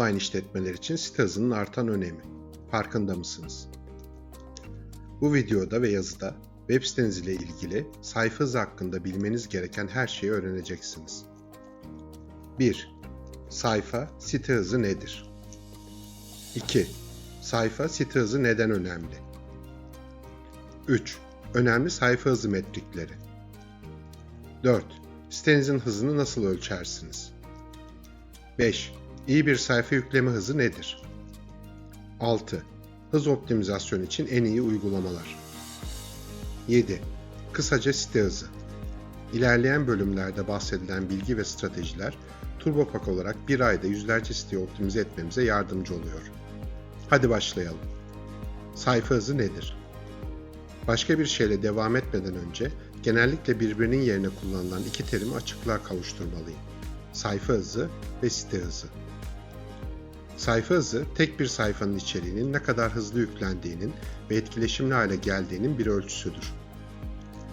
Online işletmeler için site hızının artan önemi. Farkında mısınız? Bu videoda ve yazıda web siteniz ile ilgili sayfa hızı hakkında bilmeniz gereken her şeyi öğreneceksiniz. 1. Sayfa site hızı nedir? 2. Sayfa site hızı neden önemli? 3. Önemli sayfa hızı metrikleri. 4. Sitenizin hızını nasıl ölçersiniz? 5. İyi bir sayfa yükleme hızı nedir? 6. Hız optimizasyonu için en iyi uygulamalar. 7. Kısaca site hızı. İlerleyen bölümlerde bahsedilen bilgi ve stratejiler TurboPack olarak bir ayda yüzlerce siteyi optimize etmemize yardımcı oluyor. Hadi başlayalım. Sayfa hızı nedir? Başka bir şeyle devam etmeden önce genellikle birbirinin yerine kullanılan iki terimi açıklığa kavuşturmalıyım. Sayfa hızı ve site hızı. Sayfa hızı tek bir sayfanın içeriğinin ne kadar hızlı yüklendiğinin ve etkileşimli hale geldiğinin bir ölçüsüdür.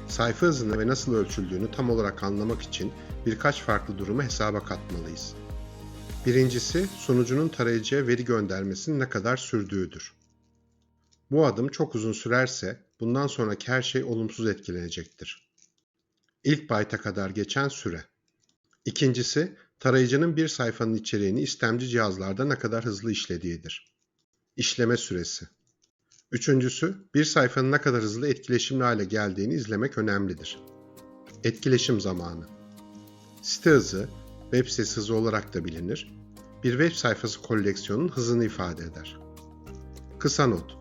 Sayfa hızını ve nasıl ölçüldüğünü tam olarak anlamak için birkaç farklı durumu hesaba katmalıyız. Birincisi, sunucunun tarayıcıya veri göndermesinin ne kadar sürdüğüdür. Bu adım çok uzun sürerse bundan sonraki her şey olumsuz etkilenecektir. İlk byte'a kadar geçen süre. İkincisi, tarayıcının bir sayfanın içeriğini istemci cihazlarda ne kadar hızlı işlediğidir. İşleme süresi. Üçüncüsü, bir sayfanın ne kadar hızlı etkileşimli hale geldiğini izlemek önemlidir. Etkileşim zamanı. Site hızı, web sitesi hızı olarak da bilinir, bir web sayfası koleksiyonunun hızını ifade eder. Kısa not.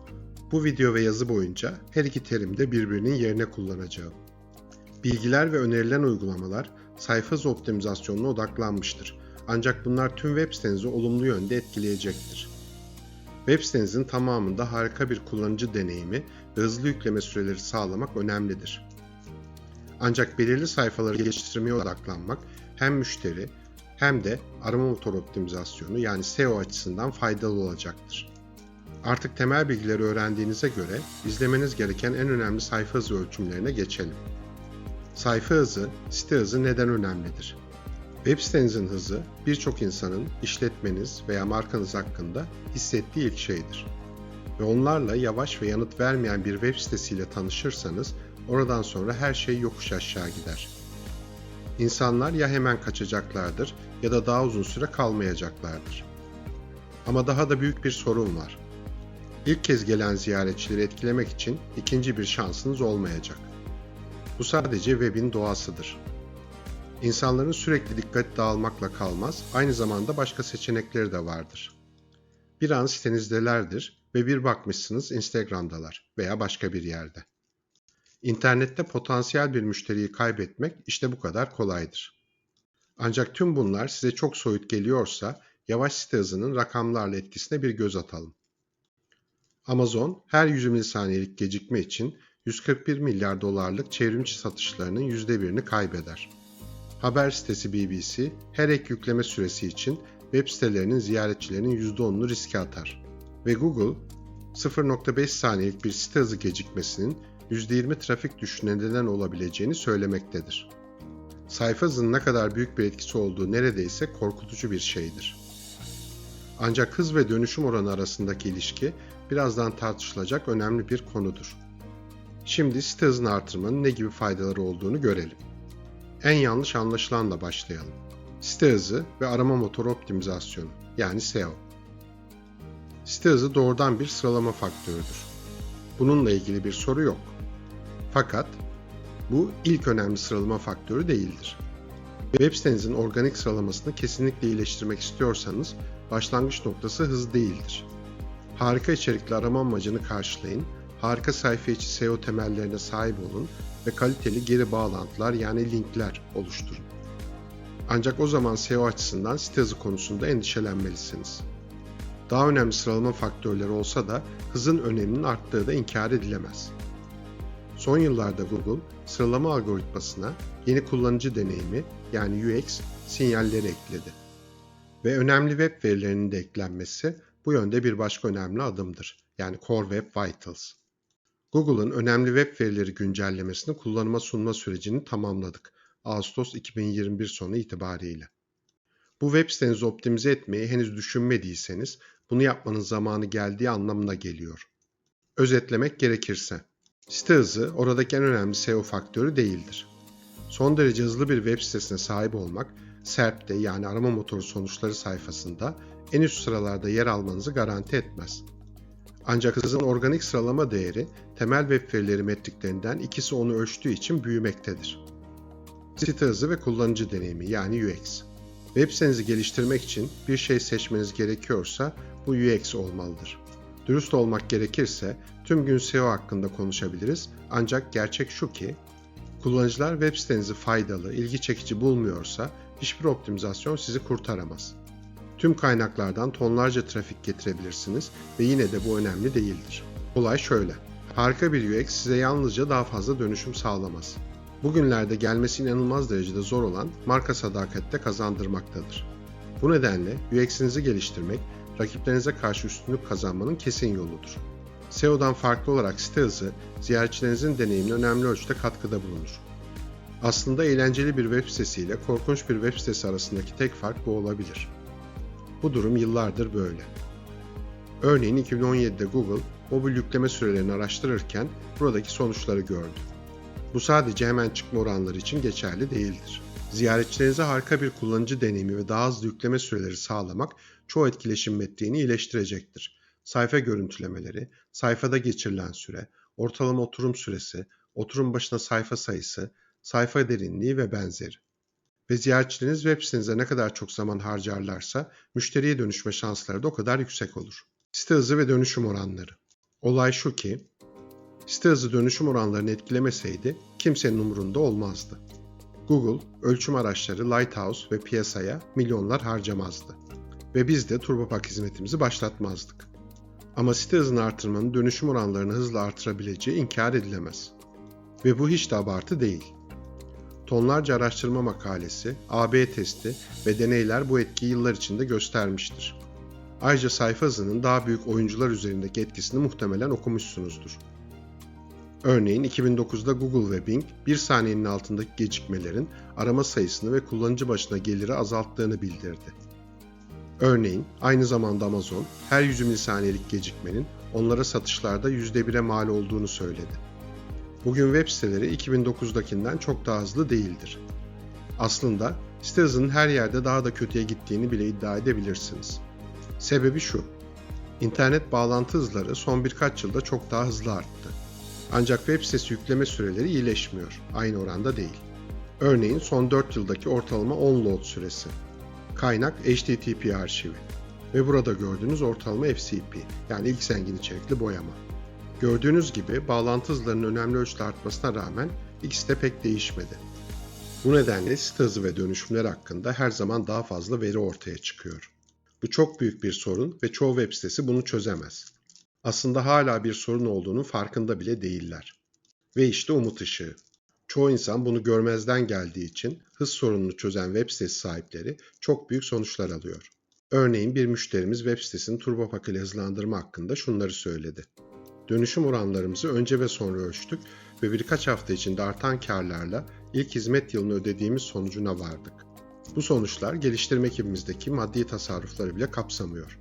Bu video ve yazı boyunca her iki terimi de birbirinin yerine kullanacağım. Bilgiler ve önerilen uygulamalar sayfa hızı optimizasyonuna odaklanmıştır. Ancak bunlar tüm web sitenizi olumlu yönde etkileyecektir. Web sitenizin tamamında harika bir kullanıcı deneyimi ve hızlı yükleme süreleri sağlamak önemlidir. Ancak belirli sayfaları geliştirmeye odaklanmak hem müşteri hem de arama motor optimizasyonu yani SEO açısından faydalı olacaktır. Artık temel bilgileri öğrendiğinize göre izlemeniz gereken en önemli sayfa hızı ölçümlerine geçelim. Sayfa hızı, site hızı neden önemlidir? Web sitenizin hızı birçok insanın işletmeniz veya markanız hakkında hissettiği ilk şeydir. Ve onlarla yavaş ve yanıt vermeyen bir web sitesiyle tanışırsanız oradan sonra her şey yokuş aşağı gider. İnsanlar ya hemen kaçacaklardır ya da daha uzun süre kalmayacaklardır. Ama daha da büyük bir sorun var. İlk kez gelen ziyaretçileri etkilemek için ikinci bir şansınız olmayacak. Bu sadece webin doğasıdır. İnsanların sürekli dikkat dağılmakla kalmaz, aynı zamanda başka seçenekleri de vardır. Bir an sitenizdelerdir ve bir bakmışsınız Instagram'dalar veya başka bir yerde. İnternette potansiyel bir müşteriyi kaybetmek işte bu kadar kolaydır. Ancak tüm bunlar size çok soyut geliyorsa yavaş site hızının rakamlarla etkisine bir göz atalım. Amazon her 100 milisaniyelik gecikme için 141 milyar dolarlık çevrimçi satışlarının %1'ini kaybeder. Haber sitesi BBC her ek yükleme süresi için web sitelerinin ziyaretçilerinin %10'unu riske atar. Ve Google 0.5 saniyelik bir site hızı gecikmesinin %20 trafik düşüşüne neden olabileceğini söylemektedir. Sayfa hızının ne kadar büyük bir etkisi olduğu neredeyse korkutucu bir şeydir. Ancak hız ve dönüşüm oranı arasındaki ilişki birazdan tartışılacak önemli bir konudur. Şimdi site hızını artırmanın ne gibi faydaları olduğunu görelim. En yanlış anlaşılanla başlayalım. Site hızı ve arama motoru optimizasyonu yani SEO. Site hızı doğrudan bir sıralama faktörüdür. Bununla ilgili bir soru yok. Fakat bu ilk önemli sıralama faktörü değildir. Web sitenizin organik sıralamasını kesinlikle iyileştirmek istiyorsanız başlangıç noktası hız değildir. Harika içerikli arama amacını karşılayın, harika sayfa içi SEO temellerine sahip olun ve kaliteli geri bağlantılar yani linkler oluşturun. Ancak o zaman SEO açısından site hızı konusunda endişelenmelisiniz. Daha önemli sıralama faktörleri olsa da hızın öneminin arttığı da inkar edilemez. Son yıllarda Google sıralama algoritmasına yeni kullanıcı deneyimi yani UX sinyalleri ekledi. Ve önemli web verilerinin de eklenmesi bu yönde bir başka önemli adımdır. Yani Core Web Vitals. Google'ın önemli web verileri güncellemesini kullanıma sunma sürecini tamamladık. Ağustos 2021 sonu itibariyle. Bu web sitenizi optimize etmeyi henüz düşünmediyseniz bunu yapmanın zamanı geldiği anlamına geliyor. Özetlemek gerekirse, site hızı oradaki en önemli SEO faktörü değildir. Son derece hızlı bir web sitesine sahip olmak, SERP'te yani arama motoru sonuçları sayfasında en üst sıralarda yer almanızı garanti etmez. Ancak hızın organik sıralama değeri temel web verileri metriklerinden ikisi onu ölçtüğü için büyümektedir. Site hızı ve kullanıcı deneyimi yani UX. Web sitenizi geliştirmek için bir şey seçmeniz gerekiyorsa bu UX olmalıdır. Dürüst olmak gerekirse tüm gün SEO hakkında konuşabiliriz ancak gerçek şu ki kullanıcılar web sitenizi faydalı, ilgi çekici bulmuyorsa hiçbir optimizasyon sizi kurtaramaz. Tüm kaynaklardan tonlarca trafik getirebilirsiniz ve yine de bu önemli değildir. Olay şöyle. Harika bir UX size yalnızca daha fazla dönüşüm sağlamaz. Bugünlerde gelmesi inanılmaz derecede zor olan marka sadakati kazandırmaktadır. Bu nedenle UX'inizi geliştirmek, rakiplerinize karşı üstünlük kazanmanın kesin yoludur. SEO'dan farklı olarak site hızı, ziyaretçilerinizin deneyimine önemli ölçüde katkıda bulunur. Aslında eğlenceli bir web sitesi ile korkunç bir web sitesi arasındaki tek fark bu olabilir. Bu durum yıllardır böyle. Örneğin 2017'de Google mobil yükleme sürelerini araştırırken buradaki sonuçları gördü. Bu sadece hemen çıkma oranları için geçerli değildir. Ziyaretçilerinize harika bir kullanıcı deneyimi ve daha hızlı yükleme süreleri sağlamak çoğu etkileşim metriğini iyileştirecektir. Sayfa görüntülemeleri, sayfada geçirilen süre, ortalama oturum süresi, oturum başına sayfa sayısı, sayfa derinliği ve benzeri. Ve ziyaretçileriniz web sitenize ne kadar çok zaman harcarlarsa müşteriye dönüşme şansları da o kadar yüksek olur. Site hızı ve dönüşüm oranları. Olay şu ki, site hızı dönüşüm oranlarını etkilemeseydi kimsenin umurunda olmazdı. Google, ölçüm araçları Lighthouse ve piyasaya milyonlar harcamazdı. Ve biz de TurboPack hizmetimizi başlatmazdık. Ama site hızını artırmanın dönüşüm oranlarını hızla artırabileceği inkar edilemez. Ve bu hiç de abartı değil. Tonlarca araştırma makalesi, AB testi ve deneyler bu etkiyi yıllar içinde göstermiştir. Ayrıca sayfa hızının daha büyük oyuncular üzerindeki etkisini muhtemelen okumuşsunuzdur. Örneğin 2009'da Google ve Bing, bir saniyenin altındaki gecikmelerin arama sayısını ve kullanıcı başına geliri azalttığını bildirdi. Örneğin aynı zamanda Amazon, her 100 milisaniyelik gecikmenin onlara satışlarda %1'e mal olduğunu söyledi. Bugün web siteleri 2009'dakinden çok daha hızlı değildir. Aslında site hızının her yerde daha da kötüye gittiğini bile iddia edebilirsiniz. Sebebi şu. İnternet bağlantı hızları son birkaç yılda çok daha hızlı arttı. Ancak web sitesi yükleme süreleri iyileşmiyor. Aynı oranda değil. Örneğin son 4 yıldaki ortalama on-load süresi. Kaynak HTTP arşivi. Ve burada gördüğünüz ortalama FCP yani ilk zengin içerikli boyama. Gördüğünüz gibi bağlantı hızlarının önemli ölçüde artmasına rağmen ikisi de pek değişmedi. Bu nedenle site hızı ve dönüşümler hakkında her zaman daha fazla veri ortaya çıkıyor. Bu çok büyük bir sorun ve çoğu web sitesi bunu çözemez. Aslında hala bir sorun olduğunun farkında bile değiller. Ve işte umut ışığı. Çoğu insan bunu görmezden geldiği için hız sorununu çözen web sitesi sahipleri çok büyük sonuçlar alıyor. Örneğin bir müşterimiz web sitesini TurboPack ile hızlandırma hakkında şunları söyledi. Dönüşüm oranlarımızı önce ve sonra ölçtük ve birkaç hafta içinde artan karlarla ilk hizmet yılını ödediğimiz sonucuna vardık. Bu sonuçlar geliştirme ekibimizdeki maddi tasarrufları bile kapsamıyor.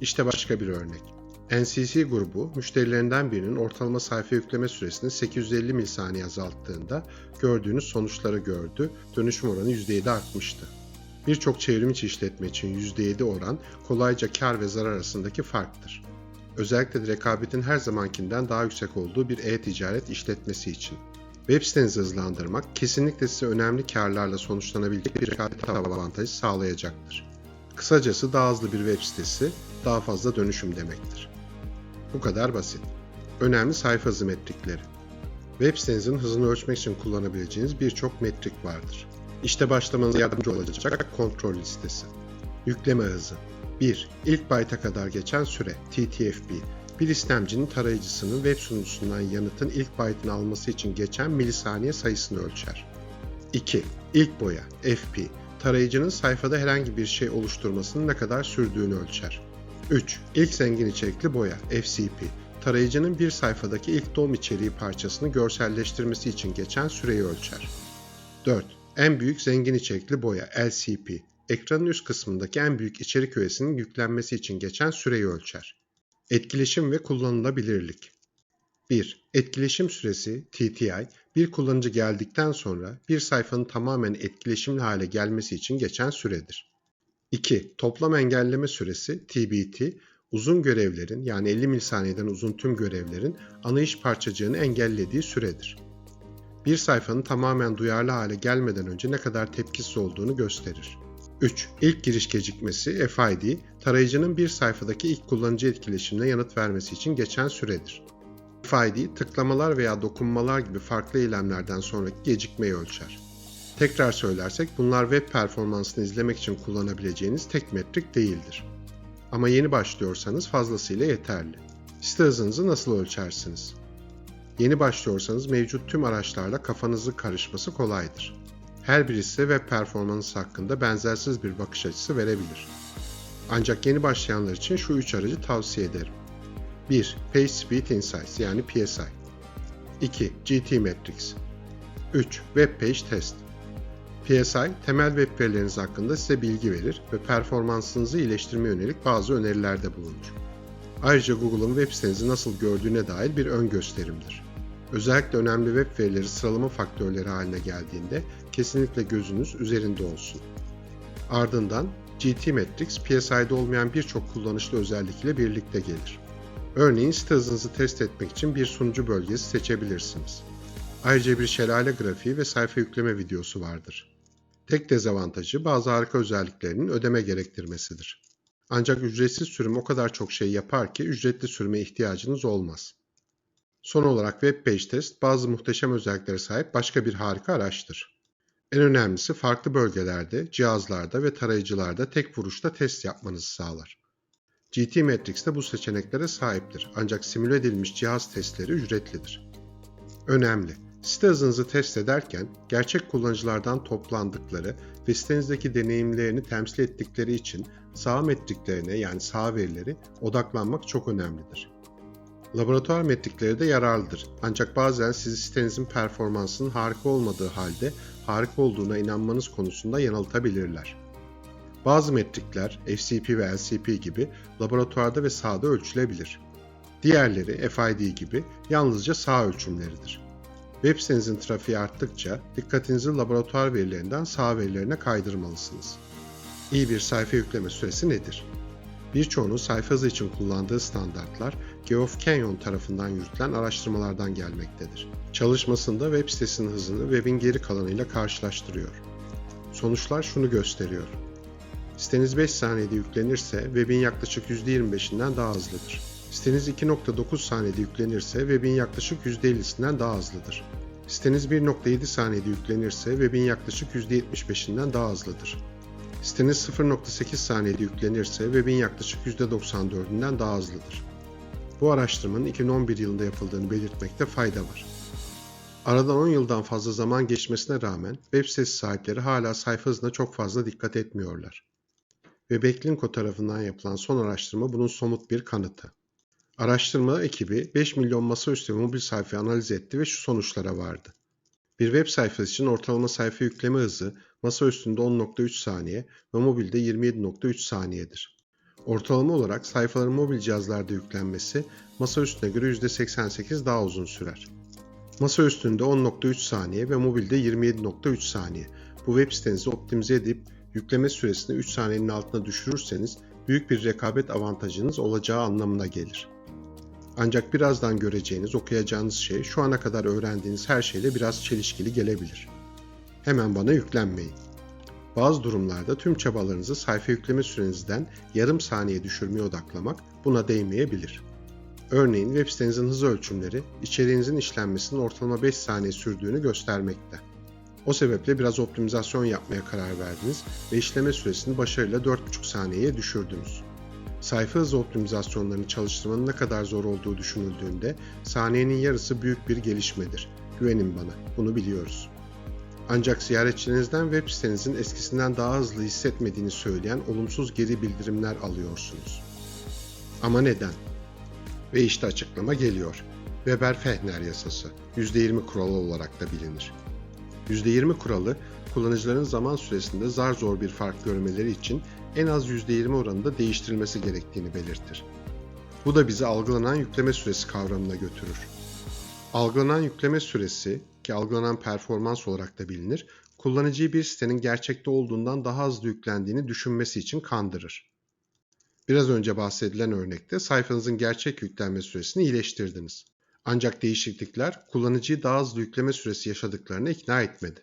İşte başka bir örnek. NCC grubu müşterilerinden birinin ortalama sayfa yükleme süresini 850 milisaniye azalttığında gördüğünüz sonuçları gördü, dönüşüm oranı %7 artmıştı. Birçok çevrimiçi işletme için %7 oran kolayca kar ve zarar arasındaki farktır. Özellikle de rekabetin her zamankinden daha yüksek olduğu bir e-ticaret işletmesi için. Web sitenizi hızlandırmak kesinlikle size önemli karlarla sonuçlanabilecek bir rekabet avantajı sağlayacaktır. Kısacası daha hızlı bir web sitesi, daha fazla dönüşüm demektir. Bu kadar basit. Önemli sayfa hızı metrikleri. Web sitenizin hızını ölçmek için kullanabileceğiniz birçok metrik vardır. İşte başlamanıza yardımcı olacak kontrol listesi. Yükleme hızı. 1. İlk byte'a kadar geçen süre TTFB. Bir istemcinin tarayıcısının web sunucusundan yanıtın ilk byte'ını alması için geçen milisaniye sayısını ölçer. 2. İlk boya FP. Tarayıcının sayfada herhangi bir şey oluşturmasının ne kadar sürdüğünü ölçer. 3. İlk zengin içerikli boya FCP. Tarayıcının bir sayfadaki ilk DOM içeriği parçasını görselleştirmesi için geçen süreyi ölçer. 4. En büyük zengin içerikli boya LCP. Ekranın üst kısmındaki en büyük içerik öğesinin yüklenmesi için geçen süreyi ölçer. Etkileşim ve kullanılabilirlik 1. Etkileşim süresi TTI, bir kullanıcı geldikten sonra bir sayfanın tamamen etkileşimli hale gelmesi için geçen süredir. 2. Toplam engelleme süresi TBT, uzun görevlerin yani 50 milisaniyeden uzun tüm görevlerin ana iş parçacığını engellediği süredir. Bir sayfanın tamamen duyarlı hale gelmeden önce ne kadar tepkisiz olduğunu gösterir. 3. İlk giriş gecikmesi FID, tarayıcının bir sayfadaki ilk kullanıcı etkileşimine yanıt vermesi için geçen süredir. FID, tıklamalar veya dokunmalar gibi farklı eylemlerden sonraki gecikmeyi ölçer. Tekrar söylersek bunlar web performansını izlemek için kullanabileceğiniz tek metrik değildir. Ama yeni başlıyorsanız fazlasıyla yeterli. Site hızınızı nasıl ölçersiniz? Yeni başlıyorsanız mevcut tüm araçlarla kafanızı karışması kolaydır. Her birisi web performansı hakkında benzersiz bir bakış açısı verebilir. Ancak yeni başlayanlar için şu üç aracı tavsiye ederim. 1. Page Speed Insights yani PSI 2. GT Metrics 3. Web Page Test PSI, temel web verileriniz hakkında size bilgi verir ve performansınızı iyileştirmeye yönelik bazı önerilerde bulunur. Ayrıca Google'ın web sitenizi nasıl gördüğüne dair bir ön gösterimdir. Özellikle önemli web verileri sıralama faktörleri haline geldiğinde kesinlikle gözünüz üzerinde olsun. Ardından GT Metrics, PSI'de olmayan birçok kullanışlı özellik ile birlikte gelir. Örneğin site hızınızı test etmek için bir sunucu bölgesi seçebilirsiniz. Ayrıca bir şelale grafiği ve sayfa yükleme videosu vardır. Tek dezavantajı bazı harika özelliklerinin ödeme gerektirmesidir. Ancak ücretsiz sürüm o kadar çok şey yapar ki ücretli sürüme ihtiyacınız olmaz. Son olarak WebPage Test bazı muhteşem özelliklere sahip başka bir harika araçtır. En önemlisi farklı bölgelerde, cihazlarda ve tarayıcılarda tek vuruşta test yapmanızı sağlar. GT Matrix de bu seçeneklere sahiptir ancak simüle edilmiş cihaz testleri ücretlidir. Önemli. Site hızınızı test ederken gerçek kullanıcılardan toplandıkları ve sitenizdeki deneyimlerini temsil ettikleri için saha metriklerine yani saha verileri odaklanmak çok önemlidir. Laboratuvar metrikleri de yararlıdır ancak bazen sizi sitenizin performansının harika olmadığı halde harika olduğuna inanmanız konusunda yanıltabilirler. Bazı metrikler FCP ve LCP gibi laboratuvarda ve sahada ölçülebilir. Diğerleri FID gibi yalnızca saha ölçümleridir. Web sitenizin trafiği arttıkça dikkatinizi laboratuvar verilerinden saha verilerine kaydırmalısınız. İyi bir sayfa yükleme süresi nedir? Birçoğunun sayfa hızı için kullandığı standartlar Geoff Canyon tarafından yürütülen araştırmalardan gelmektedir. Çalışmasında web sitesinin hızını webin geri kalanıyla karşılaştırıyor. Sonuçlar şunu gösteriyor. Siteniz 5 saniyede yüklenirse webin yaklaşık %25'inden daha hızlıdır. Siteniz 2.9 saniyede yüklenirse webin yaklaşık %50'sinden daha hızlıdır. Siteniz 1.7 saniyede yüklenirse webin yaklaşık %75'inden daha hızlıdır. Siteniz 0.8 saniyede yüklenirse webin yaklaşık %94'ünden daha hızlıdır. Bu araştırmanın 2011 yılında yapıldığını belirtmekte fayda var. Aradan 10 yıldan fazla zaman geçmesine rağmen web sitesi sahipleri hala sayfa hızına çok fazla dikkat etmiyorlar. Ve Backlinko tarafından yapılan son araştırma bunun somut bir kanıtı. Araştırma ekibi 5 milyon masaüstü mobil sayfayı analiz etti ve şu sonuçlara vardı. Bir web sayfası için ortalama sayfa yükleme hızı masaüstünde 10.3 saniye ve mobilde 27.3 saniyedir. Ortalama olarak sayfaların mobil cihazlarda yüklenmesi masaüstüne göre %88 daha uzun sürer. Masaüstünde 10.3 saniye ve mobilde 27.3 saniye. Bu web sitenizi optimize edip yükleme süresini 3 saniyenin altına düşürürseniz büyük bir rekabet avantajınız olacağı anlamına gelir. Ancak birazdan göreceğiniz, okuyacağınız şey şu ana kadar öğrendiğiniz her şeyle biraz çelişkili gelebilir. Hemen bana yüklenmeyin. Bazı durumlarda tüm çabalarınızı sayfa yükleme sürenizden yarım saniye düşürmeye odaklamak buna değmeyebilir. Örneğin web sitenizin hız ölçümleri içeriğinizin işlenmesinin ortalama 5 saniye sürdüğünü göstermekte. O sebeple biraz optimizasyon yapmaya karar verdiniz ve işleme süresini başarıyla 4,5 saniyeye düşürdünüz. Sayfa hızı optimizasyonlarını çalıştırmanın ne kadar zor olduğu düşünüldüğünde saniyenin yarısı büyük bir gelişmedir. Güvenin bana, bunu biliyoruz. Ancak ziyaretçilerinizden web sitenizin eskisinden daha hızlı hissetmediğini söyleyen olumsuz geri bildirimler alıyorsunuz. Ama neden? Ve işte açıklama geliyor. Weber-Fechner yasası, %20 kuralı olarak da bilinir. %20 kuralı kullanıcıların zaman süresinde zar zor bir fark görmeleri için en az %20 oranında değiştirilmesi gerektiğini belirtir. Bu da bizi algılanan yükleme süresi kavramına götürür. Algılanan yükleme süresi ki algılanan performans olarak da bilinir, kullanıcıyı bir sitenin gerçekte olduğundan daha hızlı yüklendiğini düşünmesi için kandırır. Biraz önce bahsedilen örnekte sayfanızın gerçek yüklenme süresini iyileştirdiniz. Ancak değişiklikler kullanıcıyı daha hızlı yükleme süresi yaşadıklarına ikna etmedi.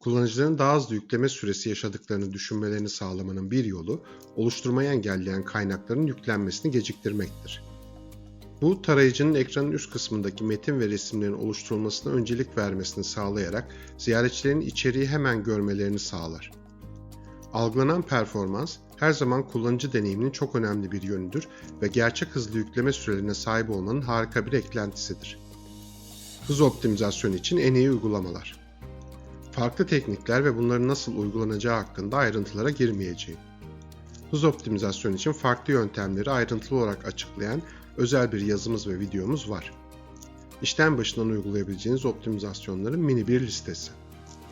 Kullanıcıların daha hızlı yükleme süresi yaşadıklarını düşünmelerini sağlamanın bir yolu, oluşturmayı engelleyen kaynakların yüklenmesini geciktirmektir. Bu, tarayıcının ekranın üst kısmındaki metin ve resimlerin oluşturulmasına öncelik vermesini sağlayarak ziyaretçilerin içeriği hemen görmelerini sağlar. Algılanan performans, her zaman kullanıcı deneyiminin çok önemli bir yönüdür ve gerçek hızlı yükleme sürelerine sahip olmanın harika bir eklentisidir. Hız optimizasyonu için en iyi uygulamalar. Farklı teknikler ve bunların nasıl uygulanacağı hakkında ayrıntılara girmeyeceğim. Hız optimizasyonu için farklı yöntemleri ayrıntılı olarak açıklayan özel bir yazımız ve videomuz var. İşten başından uygulayabileceğiniz optimizasyonların mini bir listesi.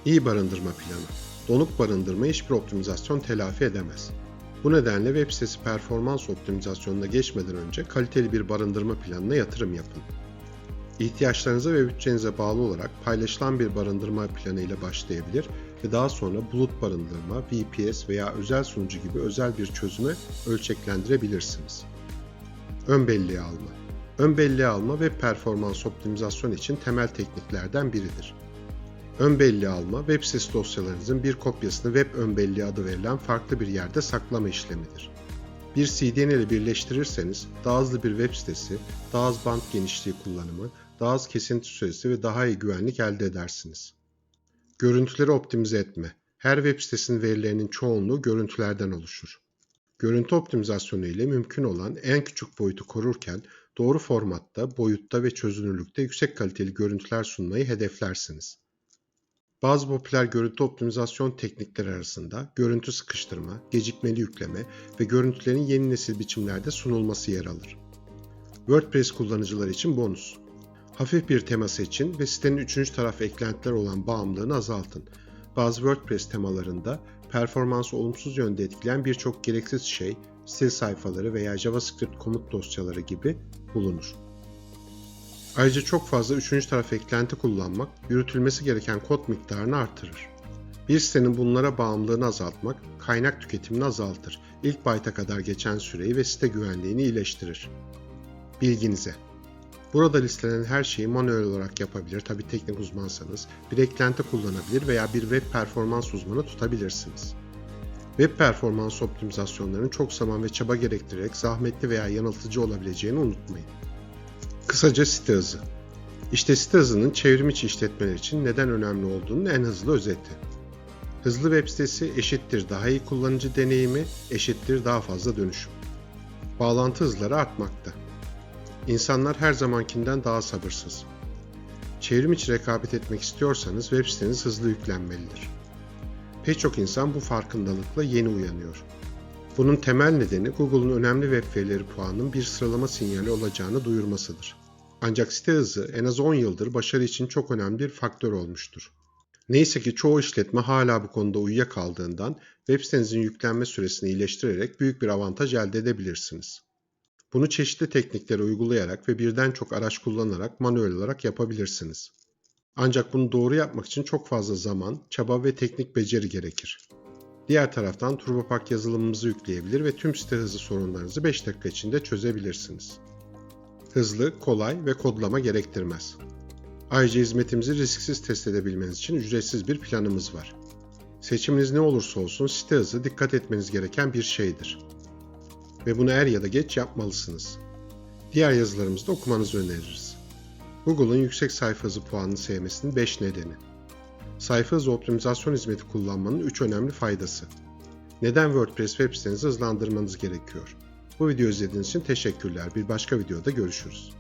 İyi barındırma planı. Donuk barındırma hiçbir optimizasyon telafi edemez. Bu nedenle web sitesi performans optimizasyonuna geçmeden önce kaliteli bir barındırma planına yatırım yapın. İhtiyaçlarınıza ve bütçenize bağlı olarak paylaşılan bir barındırma planı ile başlayabilir ve daha sonra bulut barındırma, VPS veya özel sunucu gibi özel bir çözüme ölçeklendirebilirsiniz. Ön belleği alma. Ön belleği alma web performans optimizasyon için temel tekniklerden biridir. Ön belleği alma, web sitesi dosyalarınızın bir kopyasını web ön belleği adı verilen farklı bir yerde saklama işlemidir. Bir CDN ile birleştirirseniz daha hızlı bir web sitesi, daha az band genişliği kullanımı, daha az kesinti süresi ve daha iyi güvenlik elde edersiniz. Görüntüleri optimize etme. Her web sitesinin verilerinin çoğunluğu görüntülerden oluşur. Görüntü optimizasyonu ile mümkün olan en küçük boyutu korurken doğru formatta, boyutta ve çözünürlükte yüksek kaliteli görüntüler sunmayı hedeflersiniz. Bazı popüler görüntü optimizasyon teknikleri arasında görüntü sıkıştırma, gecikmeli yükleme ve görüntülerin yeni nesil biçimlerde sunulması yer alır. WordPress kullanıcıları için bonus. Hafif bir tema seçin ve sitenin üçüncü taraf eklentiler olan bağımlılığını azaltın. Bazı WordPress temalarında performansı olumsuz yönde etkileyen birçok gereksiz şey, stil sayfaları veya JavaScript komut dosyaları gibi bulunur. Ayrıca çok fazla üçüncü taraf eklenti kullanmak yürütülmesi gereken kod miktarını artırır. Bir sitenin bunlara bağımlılığını azaltmak kaynak tüketimini azaltır, ilk byte'a kadar geçen süreyi ve site güvenliğini iyileştirir. Bilginize Burada listelenen her şeyi manuel olarak yapabilir, tabi teknik uzmansanız, bir eklenti kullanabilir veya bir web performans uzmanı tutabilirsiniz. Web performans optimizasyonlarının çok zaman ve çaba gerektirerek zahmetli veya yanıltıcı olabileceğini unutmayın. Kısaca site hızı. İşte site hızının çevrim içi işletmeler için neden önemli olduğunun en hızlı özeti. Hızlı web sitesi eşittir daha iyi kullanıcı deneyimi eşittir daha fazla dönüşüm. Bağlantı hızları artmakta. İnsanlar her zamankinden daha sabırsız. Çevrim içi rekabet etmek istiyorsanız web siteniz hızlı yüklenmelidir. Pek çok insan bu farkındalıkla yeni uyanıyor. Bunun temel nedeni Google'un önemli web verileri puanının bir sıralama sinyali olacağını duyurmasıdır. Ancak site hızı en az 10 yıldır başarı için çok önemli bir faktör olmuştur. Neyse ki çoğu işletme hala bu konuda uyuyakaldığından web sitenizin yüklenme süresini iyileştirerek büyük bir avantaj elde edebilirsiniz. Bunu çeşitli teknikleri uygulayarak ve birden çok araç kullanarak manuel olarak yapabilirsiniz. Ancak bunu doğru yapmak için çok fazla zaman, çaba ve teknik beceri gerekir. Diğer taraftan TurboPack yazılımımızı yükleyebilir ve tüm site hızı sorunlarınızı 5 dakika içinde çözebilirsiniz. Hızlı, kolay ve kodlama gerektirmez. Ayrıca hizmetimizi risksiz test edebilmeniz için ücretsiz bir planımız var. Seçiminiz ne olursa olsun site hızı dikkat etmeniz gereken bir şeydir. Ve bunu er ya da geç yapmalısınız. Diğer yazılarımızda okumanızı öneririz. Google'ın yüksek sayfa hızı puanını sevmesinin 5 nedeni. Sayfa hızı optimizasyon hizmeti kullanmanın 3 önemli faydası. Neden WordPress web sitenizi hızlandırmanız gerekiyor? Bu videoyu izlediğiniz için teşekkürler. Bir başka videoda görüşürüz.